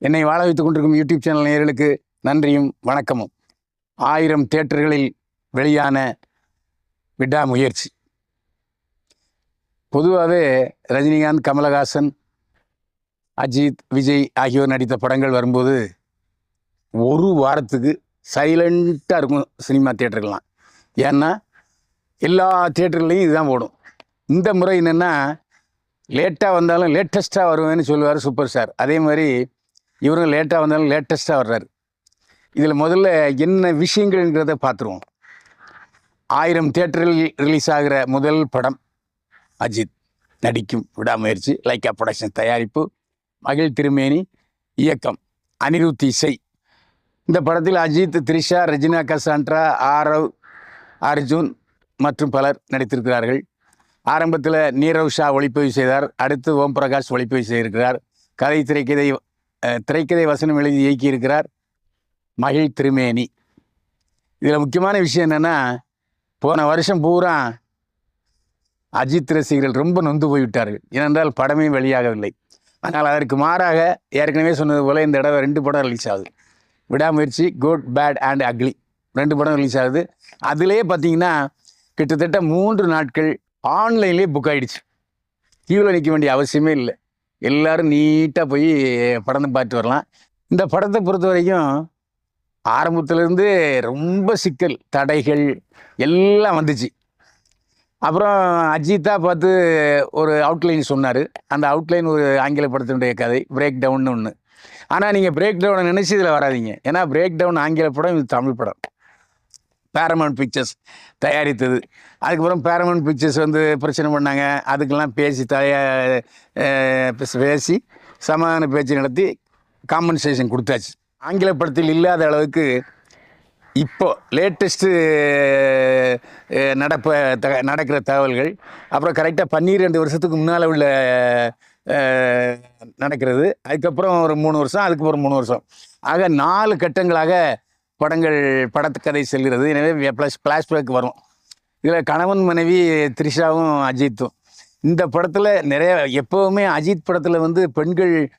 என்னை வாழ வைத்துக் கொண்டிருக்கும் யூடியூப் சேனல் நேயர்களுக்கு நன்றியும் வணக்கமும். ஆயிரம் தேட்டர்களில் வெளியான விடாமுயற்சி. பொதுவாகவே ரஜினிகாந்த் கமலஹாசன் அஜித் விஜய் ஆகியோர் நடித்த படங்கள் வரும்போது ஒரு வாரத்துக்கு சைலண்ட்டாக இருக்கும் சினிமா தேட்டர்கள்லாம். ஏன்னா எல்லா தேட்டர்கள்லையும் இதுதான் ஓடும். இந்த முறை என்னென்னா லேட்டாக வந்தாலும் லேட்டஸ்ட்டாக வருவேன்னு சொல்லுவார் சூப்பர் ஸ்டார் அதே மாதிரி இவரும் லேட்டாக வந்தாலும் லேட்டஸ்ட்டாக வர்றார். இதில் முதல்ல என்ன விஷயங்கள்ங்கிறத பார்த்துருவோம் ஆயிரம் தேட்டரில் ரிலீஸ் ஆகிற முதல் படம் அஜித் நடிக்கும் விடாமுயற்சி லைக்கா ப்ரொடக்ஷன் தயாரிப்பு மகிழ் திருமேனி இயக்கம் அனிருத் இசை. இந்த படத்தில் அஜித் த்ரிஷா ரெஜினா கசான்ட்ரா ஆரவ் அர்ஜுன் மற்றும் பலர் நடித்திருக்கிறார்கள். ஆரம்பத்தில் நீரவ் ஷா ஒளிப்பதிவு செய்தார். அடுத்து ஓம் பிரகாஷ் ஒளிப்பதிவு செய்திருக்கிறார். கதை திரைக்கதை திரைக்கதை வசனம் எழுதி இயக்கியிருக்கிறார் மகிழ் திருமேனி. இதில் முக்கியமான விஷயம் என்னென்னா போன வருஷம் பூரா அஜித் ரசிகர்கள் ரொம்ப நொந்து போய்விட்டார்கள். ஏனென்றால் படமே வெளியாகவில்லை. ஆனால் அதற்கு மாறாக ஏற்கனவே சொன்னது போல் இந்த தடவை ரெண்டு படம் ரிலீஸ் ஆகுது. விடாமுயற்சி குட் பேட் அண்ட் அக்லி ரெண்டு படம் ரிலீஸ் ஆகுது. அதிலே பார்த்தீங்கன்னா கிட்டத்தட்ட மூன்று நாட்கள் ஆன்லைன்லேயே புக் ஆகிடுச்சு கியூவில் நிற்க வேண்டிய அவசியமே இல்லை. எல்லாரும் நீட்டாக போய் படத்தை பார்த்துட்டு வரலாம். இந்த படத்தை பொறுத்த வரைக்கும் ஆரம்பத்துலேருந்து ரொம்ப சிக்கல் தடைகள் எல்லாம் வந்துச்சு. அப்புறம் அஜித்தா பார்த்து ஒரு அவுட்லைன் சொன்னார். அந்த அவுட்லைன் ஒரு ஆங்கில படத்தினுடைய கதை பிரேக் டவுன்னு ஒன்று ஆனால் நீங்கள் பிரேக் டவுனை நினச்சி இதில் வராதீங்க. ஏன்னா பிரேக் டவுன் ஆங்கில படம் இது தமிழ் படம். பேரமௌண்ட் பிக்சர்ஸ் தயாரித்தது. அதுக்கப்புறம் பேரமௌண்ட் பிக்சர்ஸ் வந்து பிரச்சனை பண்ணாங்க. அதுக்கெல்லாம் பேசி தயா பேசி சமாதான பேச்சு நடத்தி காம்பன்சேஷன் கொடுத்தாச்சு. ஆங்கில படத்தில் இல்லாத அளவுக்கு இப்போ லேட்டஸ்ட்டு நடப்ப த நடக்கிற தகவல்கள். அப்புறம் கரெக்டாக பன்னிரெண்டு வருஷத்துக்கு முன்னால் உள்ள நடக்கிறது. அதுக்கப்புறம் ஒரு மூணு வருஷம் அதுக்கப்புறம் மூணு வருஷம். ஆக நாலு கட்டங்களாக படங்கள் படத்துக்கதை செல்கிறது. எனவே ப்ளஸ் ஃப்ளாஷ்பேக் வரும். இதில் கணவன் மனைவி த்ரிஷாவும் அஜித்தும். இந்த படத்தில் நிறைய எப்போவுமே அஜித் படத்தில் வந்து பெண்கள்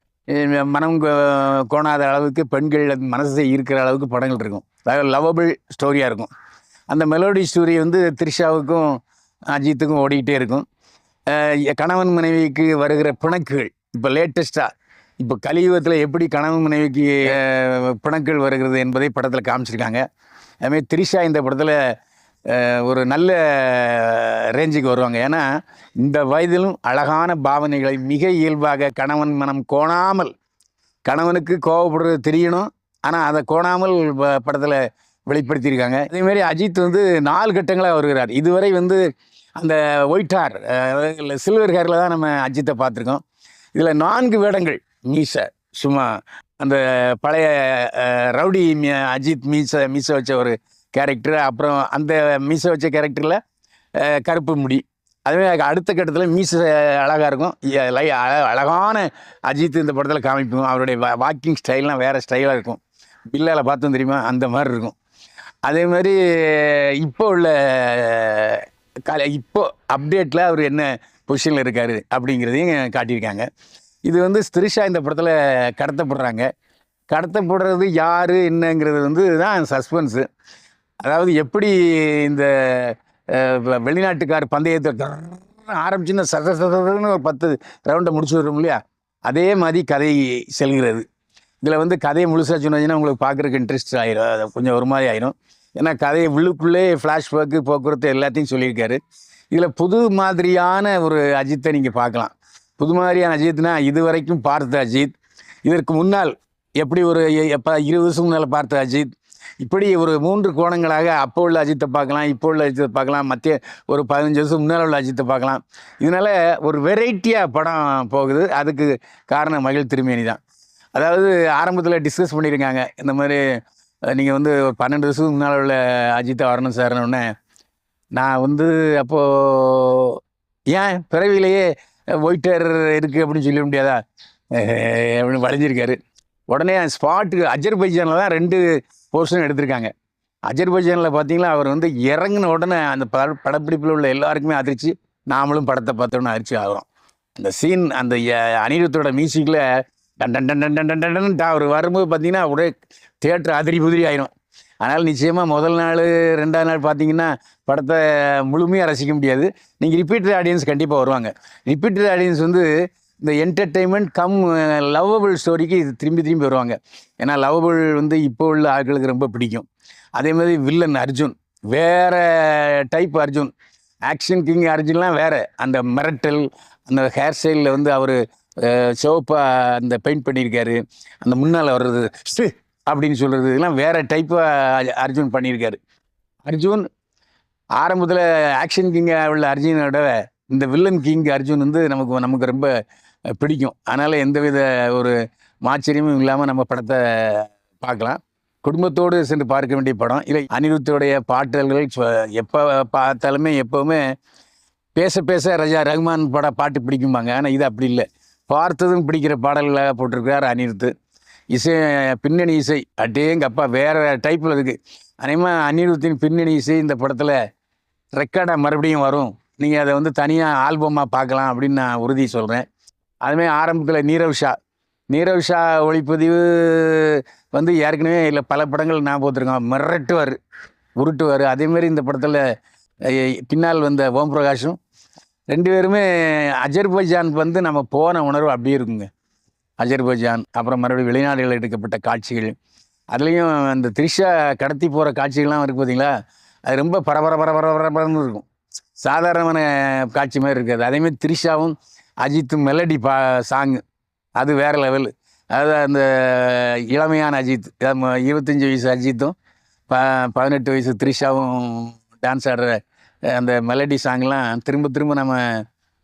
மனம் கோ- கோணாத அளவுக்கு பெண்கள் மனசை ஈர்க்கிற அளவுக்கு படங்கள் இருக்கும். அதாவது லவபிள் ஸ்டோரியாக இருக்கும். அந்த மெலோடி ஸ்டோரி வந்து த்ரிஷாவுக்கும் அஜித்துக்கும் ஓடிக்கிட்டே இருக்கும். கணவன் மனைவிக்கு வருகிற பிணக்குகள் இப்போ லேட்டஸ்ட்டாக இப்போ கலியுகத்தில் எப்படி கணவன் மனைவிக்கு அஹ், பிணக்குகள் வருகிறது என்பதை படத்தில் காமிச்சிருக்காங்க. அதுமாதிரி த்ரிஷா இந்த படத்தில் ஒரு நல்ல ரேஞ்சுக்கு வருவாங்க. ஏன்னா இந்த வயதிலும் அழகான பாவனைகளை மிக இயல்பாக கணவன் மனம் கோணாமல் கணவனுக்கு கோவப்படுறது தெரியணும். ஆனால் அதை கோணாமல் படத்தில் வெளிப்படுத்தியிருக்காங்க. அதேமாரி அஜித் வந்து நாலு கட்டங்களாக வருகிறார். இதுவரை வந்து அந்த ஒயிட் ஹேர் சில்வர் ஹேரில் தான் நம்ம அஜித்தை பார்த்துருக்கோம். இதில் நான்கு வேடங்கள். மீசை சும்மா அந்த பழைய ரவுடி மி- அஜித் மீசை மீசை வச்ச ஒரு கேரக்டர் அப்புறம் அந்த மீசை வச்ச கேரக்டரில் கருப்பு முடி. அதுவே அடுத்த கட்டத்தில் மீச அழகாக இருக்கும். லை அழகான அஜித் இந்த படத்தில் காமிப்போம் அவருடைய வாக்கிங் ஸ்டைல்லாம் வேறு ஸ்டைலாக இருக்கும். பில்லால் பார்த்தோம் தெரியுமா? அந்த மாதிரி இருக்கும். அதே மாதிரி இப்போ உள்ள கால இப்போ அப்டேட்டில் அவர் என்ன பொசிஷனில் இருக்கார் அப்படிங்கிறதையும் காட்டியிருக்காங்க. இது வந்து ஸ்திரிஷா இந்த படத்தில் கடத்தப்படுறாங்க. கடத்தப்படுறது யார் என்னங்கிறது வந்து தான் சஸ்பென்ஸு அதாவது எப்படி இந்த வெளிநாட்டுக்கார் பந்தயத்தை டர்ன்னு ஆரம்பிச்சுன்னு சத சதன்னு ஒரு பத்து ரவுண்டை முடிச்சு வரும் இல்லையா? அதே மாதிரி கதை செல்கிறது. இதில் வந்து கதையை முழுசாக சொன்னீங்கன்னா உங்களுக்கு பார்க்குறக்கு இன்ட்ரெஸ்ட் ஆயிரும். அது கொஞ்சம் ஒரு மாதிரி ஆயிரும். ஏன்னா கதையை உள்ளுக்குள்ளே ஃப்ளாஷ்பேக்கு போக்குவரத்து எல்லாத்தையும் சொல்லியிருக்காரு. இதில் புது மாதிரியான ஒரு அஜித்தை நீங்கள் பார்க்கலாம். புது மாதிரியான அஜித்னா இது வரைக்கும் பார்த்த அஜித். இதற்கு முன்னால் எப்படி ஒரு எப்போ இருபது வருஷம் முன்னால் பார்த்த அஜித். இப்படி ஒரு மூன்று கோணங்களாக அப்போ உள்ள அஜித்தை பார்க்கலாம் இப்போ உள்ள அஜித்தை பார்க்கலாம் மத்திய ஒரு பதினஞ்சு வருஷம் முன்னால் உள்ள அஜித்தை பார்க்கலாம். இதனால் ஒரு வெரைட்டியாக படம் போகுது. அதுக்கு காரணம் மகிழ் திருமேனி தான். அதாவது ஆரம்பத்தில் டிஸ்கஸ் பண்ணியிருக்காங்க. இந்த மாதிரி நீங்கள் வந்து ஒரு பன்னெண்டு வருஷத்துக்கு முன்னால் உள்ள அஜித்தை வரணும் சார்னு நான் வந்து அப்போது ஏன் பிறவிலேயே ஒயிட்டர் இருக்குது அப்படின்னு சொல்ல முடியாதா அப்படின்னு வளைஞ்சிருக்காரு உடனே ஸ்பாட்டுக்கு அஜர்பைஜானில் தான் ரெண்டு போர்ஷனும் எடுத்திருக்காங்க அஜர்பைஜானில் பார்த்தீங்கன்னா அவர் வந்து இறங்கின உடனே அந்த பட படப்பிடிப்பில் உள்ள எல்லாருக்குமே அதிர்ச்சி நாமளும் படத்தை பார்த்தோன்னு அதிர்ச்சி ஆகிறோம் அந்த சீன் அந்த அனிருத்தோட மியூசிக்கில் டன் டன் டன் டன் டன் டன் அவர் வரும்போது பார்த்தீங்கன்னா அப்படியே தேட்டர் அதிரி புதிரி ஆயிரும் அதனால் நிச்சயமாக முதல் நாள் ரெண்டாவது நாள் பார்த்தீங்கன்னா படத்தை முழுமையாக ரசிக்க முடியாது. நீங்கள் ரிப்பீட்டட் ஆடியன்ஸ் கண்டிப்பாக வருவாங்க. ரிப்பீட்டட் ஆடியன்ஸ் வந்து இந்த என்டர்டெயின்மெண்ட் கம் லவ்வபிள் ஸ்டோரிக்கு இது திரும்பி திரும்பி வருவாங்க. ஏன்னா லவ்வபிள் வந்து இப்போ உள்ள ஆட்களுக்கு ரொம்ப பிடிக்கும். அதே மாதிரி வில்லன் அர்ஜுன் வேறு டைப் அர்ஜுன். ஆக்ஷன் கிங் அர்ஜுன்லாம் வேறு. அந்த மிரட்டல் அந்த ஹேர் ஸ்டைலில் வந்து அவர் சிவப்பாக அந்த பெயிண்ட் பண்ணியிருக்காரு. அந்த முன்னால் வர்றது. அப்படின்னு சொல்கிறது இதெல்லாம் டைப்பாக அர்ஜுன் பண்ணியிருக்காரு. அர்ஜுன் ஆரம்பத்தில் ஆக்ஷன் கிங்காக உள்ள அர்ஜுனோட இந்த வில்லன் கிங் அர்ஜுன் வந்து நமக்கு நமக்கு ரொம்ப பிடிக்கும். அதனால் எந்தவித ஒரு மாச்சரியமும் இல்லாமல் நம்ம படத்தை பார்க்கலாம். குடும்பத்தோடு சென்று பார்க்க வேண்டிய படம். இல்லை அனிருத்தோடைய பாட்டல்கள் எப்போ பார்த்தாலுமே எப்போவுமே பேச பேச ரஜா ரஹ்மான் பட பாட்டு பிடிக்கும்பாங்க. ஆனால் இது அப்படி இல்லை. பார்த்ததும் பிடிக்கிற பாடல்களாக போட்டிருக்கிறார் அனிருத்து இசை பின்னணி இசை அட்டேங்க அப்பா வேறு டைப்பில் இருக்குது அதேமாதிரி அனிருத்தின் பின்னணி இசை இந்த படத்தில் ரெக்கார்டாக மறுபடியும் வரும். நீங்கள் அதை வந்து தனியாக ஆல்பமாக பார்க்கலாம் அப்படின்னு நான் உறுதி சொல்கிறேன் அதுமாதிரி ஆரம்பத்தில் நீரவ் ஷா. நீரவ் ஷா ஒளிப்பதிவு வந்து ஏற்கனவே இல்லை பல படங்கள் நான் பார்த்துருக்கோம் மிரட்டுவார் உருட்டுவார். அதேமாரி இந்த படத்தில் பின்னால் வந்த ஓம் பிரகாஷும் ரெண்டு பேருமே அஜர்பைஜான் வந்து நம்ம போன உணர்வு அப்படியே இருக்குங்க. அஜர்பைஜான் அப்புறம் மறுபடியும் வெளிநாடுகளில் எடுக்கப்பட்ட காட்சிகள். அதுலேயும் அந்த த்ரிஷா கடத்தி போகிற காட்சிகள்லாம் இருக்குது பார்த்தீங்களா அது ரொம்ப பரபர பரபர பரபரன்னு இருக்கும். சாதாரணமான காட்சி மாதிரி இருக்காது. அதேமாதிரி த்ரிஷாவும் அஜித்தும் மெலடி பா சாங்கு அது வேறு லெவல் அதாவது அந்த இளமையான அஜித் இருபத்தஞ்சி வயசு அஜித்தும் ப பதினெட்டு வயசு த்ரிஷாவும் டான்ஸ் ஆடுற அந்த மெலடி சாங்லாம் திரும்ப திரும்ப நம்ம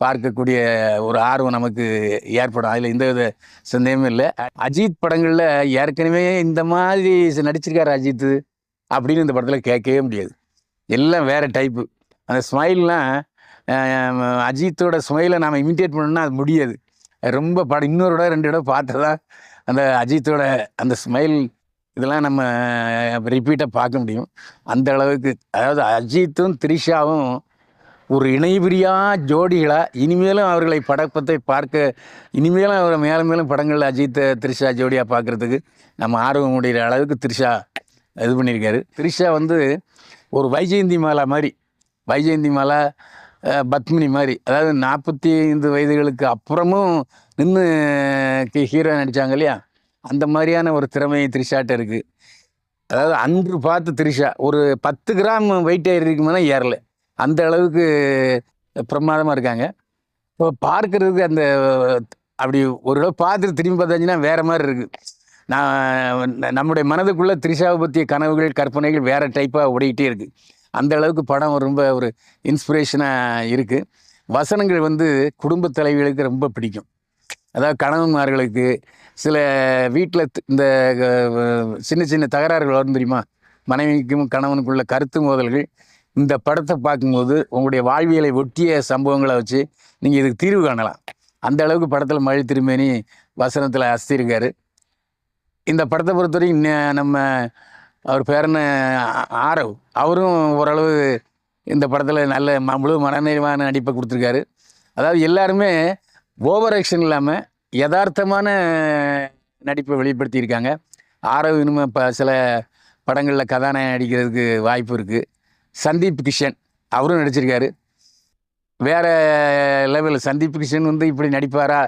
பார்க்கக்கூடிய ஒரு ஆர்வம் நமக்கு ஏற்படும். அதில் எந்த வித சந்தேகமும் இல்லை. அஜித் படங்களில் ஏற்கனவே இந்த மாதிரி நடிச்சிருக்காரு அஜித் அப்படின்னு இந்த படத்தில் கேட்கவே முடியாது. எல்லாம் வேறு டைப்பு அந்த ஸ்மைல்லாம் அஜித்தோட ஸ்மைலை நாம் இமிட்டேட் பண்ணணும்னா அது முடியாது. ரொம்ப படம் இன்னொரு இடம் ரெண்டு இடம் தான் அந்த அஜித்தோட அந்த ஸ்மைல் இதெல்லாம் நம்ம ரிப்பீட்டாக பார்க்க முடியும். அந்த அளவுக்கு அதாவது அஜித்தும் த்ரிஷாவும் ஒரு இணைபிரியா ஜோடிகளாக இனிமேலும் அவர்களை படப்பத்தை பார்க்க இனிமேலும் அவரை மேலும் மேலும் படங்களில் அஜித் த்ரிஷா ஜோடியாக பார்க்குறதுக்கு நம்ம ஆர்வம் முடிகிற அளவுக்கு த்ரிஷா இது பண்ணியிருக்காரு. த்ரிஷா வந்து ஒரு வைஜெயந்தி மாலா மாதிரி வைஜெயந்தி மாலா பத்மினி மாதிரி அதாவது நாற்பத்தி ஐந்து வயதுகளுக்கு அப்புறமும் நின்று ஹீரோ நடித்தாங்க இல்லையா? அந்த மாதிரியான ஒரு திறமை த்ரிஷாட்ட இருக்குது அதாவது அன்று பார்த்து த்ரிஷா ஒரு பத்து கிராம் வெயிட் ஏறிக்குமானா ஏறலை. அந்த அளவுக்கு பிரமாதமாக இருக்காங்க. இப்போ பார்க்கறதுக்கு அந்த அப்படி ஒரு தடவை பார்த்துட்டு திரும்பி பார்த்தாச்சுன்னா வேற மாதிரி இருக்குது நான் நம்முடைய மனதுக்குள்ளே த்ரிஷாவை பற்றிய கனவுகள் கற்பனைகள் வேறு டைப்பாக ஓடிக்கிட்டே இருக்குது அந்த அளவுக்கு படம் ரொம்ப ஒரு இன்ஸ்பிரேஷனாக இருக்குது வசனங்கள் வந்து குடும்ப தலைவிகளுக்கு ரொம்ப பிடிக்கும். அதாவது கணவன்மார்களுக்கு சில வீட்டில் இந்த சின்ன சின்ன தகராறுகள் வரும் தெரியுமா? மனைவிக்கும் கணவனுக்குள்ள கருத்து மோதல்கள் இந்த படத்தை பார்க்கும்போது உங்களுடைய வாழ்வியலை ஒட்டிய சம்பவங்களை வச்சு நீங்கள் இதுக்கு தீர்வு காணலாம். அந்த அளவுக்கு படத்தில் மழை திருமேனி வசனத்தில் அஸ்திருக்காரு இந்த படத்தை பொறுத்தவரைக்கும் ந- நம்ம அவர் பேரன ஆரவ். அவரும் ஓரளவு இந்த படத்தில் நல்ல முழு மனநிறைவான நடிப்பை கொடுத்துருக்காரு. அதாவது எல்லாருமே ஓவர் ஆக்ஷன் இல்லாமல் யதார்த்தமான நடிப்பை வெளிப்படுத்தியிருக்காங்க. ஆரவ் இனிமே இப்போ சில படங்களில் கதாநாயகன் நடிக்கிறதுக்கு வாய்ப்பு இருக்குது சந்தீப் கிஷன். அவரும் நடிச்சிருக்காரு. வேற லெவலில் சந்தீப் கிஷன் வந்து இப்படி நடிப்பாரா?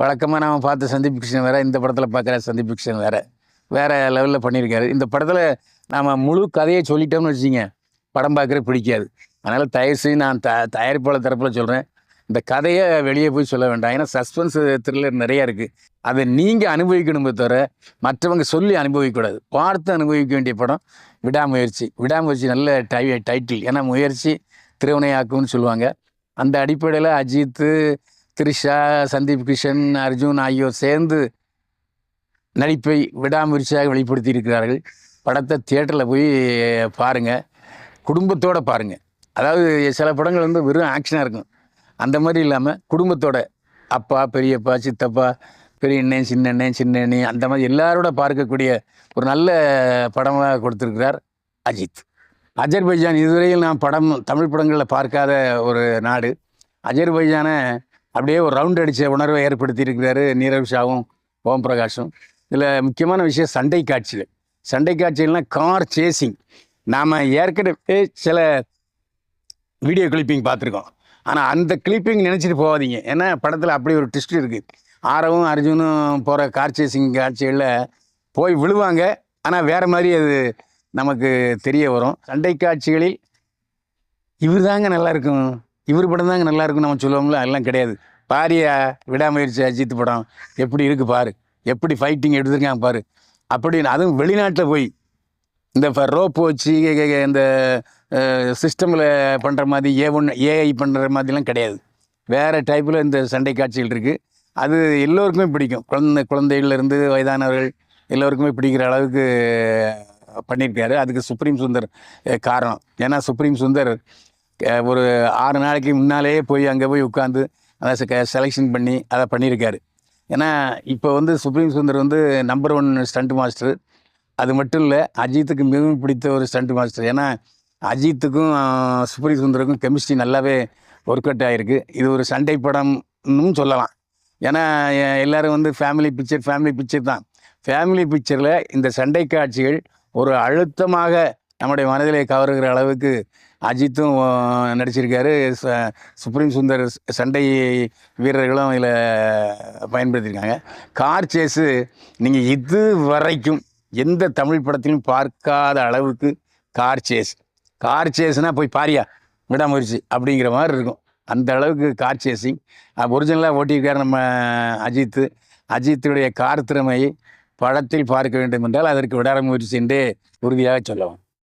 வழக்கமாக நாம் பார்த்த சந்தீப் கிருஷ்ணன் வேறு இந்த படத்தில் பார்க்குற சந்தீப் கிருஷ்ணன் வேறு. வேறு லெவலில் பண்ணியிருக்காரு. இந்த படத்தில் நாம் முழு கதையை சொல்லிட்டோம்னு வச்சுங்க படம் பார்க்குற பிடிக்காது. அதனால் தயவு செய்து நான் த தயாரிப்பாளர் தரப்பில் சொல்கிறேன் இந்த கதையை வெளியே போய் சொல்ல வேண்டாம். ஏன்னா சஸ்பென்ஸ் த்ரில்லர் நிறையா இருக்குது அதை நீங்கள் அனுபவிக்கணுமே தவிர மற்றவங்க சொல்லி அனுபவிக்கக்கூடாது. பார்த்து அனுபவிக்க வேண்டிய படம் விடாமுயற்சி. விடாமுயற்சி நல்ல டை டைட்டில் ஏன்னா முயற்சி திருவினையாக்கும்னு சொல்லுவாங்க. அந்த அடிப்படையில் அஜித்து த்ரிஷா சந்தீப் கிஷன் அர்ஜுன் ஆகியோர் சேர்ந்து நடிப்பை விடாமுயற்சியாக வெளிப்படுத்தி இருக்கிறார்கள் படத்தை தியேட்டரில் போய் பாருங்கள் குடும்பத்தோடு பாருங்கள் அதாவது சில படங்கள் வந்து வெறும் ஆக்ஷனாக இருக்கும். அந்த மாதிரி இல்லாமல் குடும்பத்தோட அப்பா பெரியப்பா சித்தப்பா பெரிய அண்ணன் சின்ன அண்ணன் சின்ன அண்ணி அந்த மாதிரி எல்லாரோட பார்க்கக்கூடிய ஒரு நல்ல படமாக கொடுத்துருக்கிறார் அஜித். அஜர்பைஜான் இதுவரையில் நான் படம் தமிழ் படங்களில் பார்க்காத ஒரு நாடு. அஜர்பைஜானை அப்படியே ஒரு ரவுண்ட் அடித்த உணர்வை ஏற்படுத்தியிருக்கிறாரு நீரவ் ஷாவும் ஓம் பிரகாஷும். இதில் முக்கியமான விஷயம் சண்டை காட்சிகள். சண்டை காட்சிகள்னால் கார் சேசிங் நாம் ஏற்கனவே சில வீடியோ கிளிப்பிங் பார்த்துருக்கோம். ஆனால் அந்த கிளிப்பிங் நினச்சிட்டு போகாதீங்க. ஏன்னா படத்தில் அப்படி ஒரு ட்விஸ்ட் இருக்குது ஆரவும் அர்ஜுனும் போகிற கார் சேசிங் காட்சிகளில் போய் விழுவாங்க. ஆனால் வேறு மாதிரி அது நமக்கு தெரிய வரும். சண்டை காட்சிகளில் இவர் தாங்க நல்லாயிருக்கும் இவர் படம் தாங்க நல்லாயிருக்கும் நம்ம சொல்லுவோம்ல? அதெல்லாம் கிடையாது. பாரியா விடாமுயற்சி அஜித் படம். எப்படி இருக்குது பாரு. எப்படி ஃபைட்டிங் எடுத்துருக்காங்க பாரு. அப்படின்னு அதுவும் வெளிநாட்டில் போய் இந்த ரோப் வச்சு இந்த சிஸ்டமில் பண்ணுற மாதிரி ஏ ஒன் ஏஐ பண்ணுற மாதிரிலாம் கிடையாது. வேறு டைப்பில் இந்த சண்டை காட்சிகள் இருக்குது அது எல்லோருக்குமே பிடிக்கும். குழந்தை குழந்தைகள்லேருந்து வயதானவர்கள் எல்லோருக்குமே பிடிக்கிற அளவுக்கு பண்ணியிருக்காரு. அதுக்கு சுப்ரீம் சுந்தர் காரணம். ஏன்னா சுப்ரீம் சுந்தர் ஒரு ஆறு நாளைக்கு முன்னாலேயே போய் அங்கே போய் உட்காந்து அதை செலெக்ஷன் பண்ணி அதை பண்ணியிருக்காரு. ஏன்னா இப்போ வந்து சுப்ரீம் சுந்தர் வந்து நம்பர் ஒன் ஸ்டண்ட் மாஸ்டர் அது மட்டும் இல்லை அஜித்துக்கு மிகவும் பிடித்த ஒரு ஸ்டண்ட் மாஸ்டர் ஏன்னா அஜித்துக்கும் சுப்ரி சுப்ரீம் சுந்தருக்கும் கெமிஸ்ட்ரி நல்லாவே ஒர்க் அவுட் ஆகிருக்கு இது ஒரு சண்டை படம்னு சொல்லலாம். ஏன்னா எல்லோரும் வந்து ஃபேமிலி பிக்சர் ஃபேமிலி பிக்சர் தான். ஃபேமிலி பிக்சரில் இந்த சண்டை காட்சிகள் ஒரு அழுத்தமாக நம்முடைய மனதிலே கவருகிற அளவுக்கு அஜித்தும் நடிச்சிருக்காரு. ச- சுப்ரீம் சுந்தர் சண்டை வீரர்களும் இதில் பயன்படுத்தியிருக்காங்க கார் சேஸு நீங்கள் இது வரைக்கும் எந்த தமிழ் படத்திலும் பார்க்காத அளவுக்கு கார் சேஸ் கார் சேஸ்னால் போய் பாரியா விடாமுயற்சி அப்படிங்கிற மாதிரி இருக்கும். அந்த அளவுக்கு கார் சேசிங் ஒரிஜினலாக ஓட்டியிருக்கார் நம்ம அஜித்து. அஜித்துடைய கார் திறமையை படத்தில் பார்க்க வேண்டும் என்றால் அதற்கு விடாமுயற்சி என்றே உறுதியாக சொல்லலாம்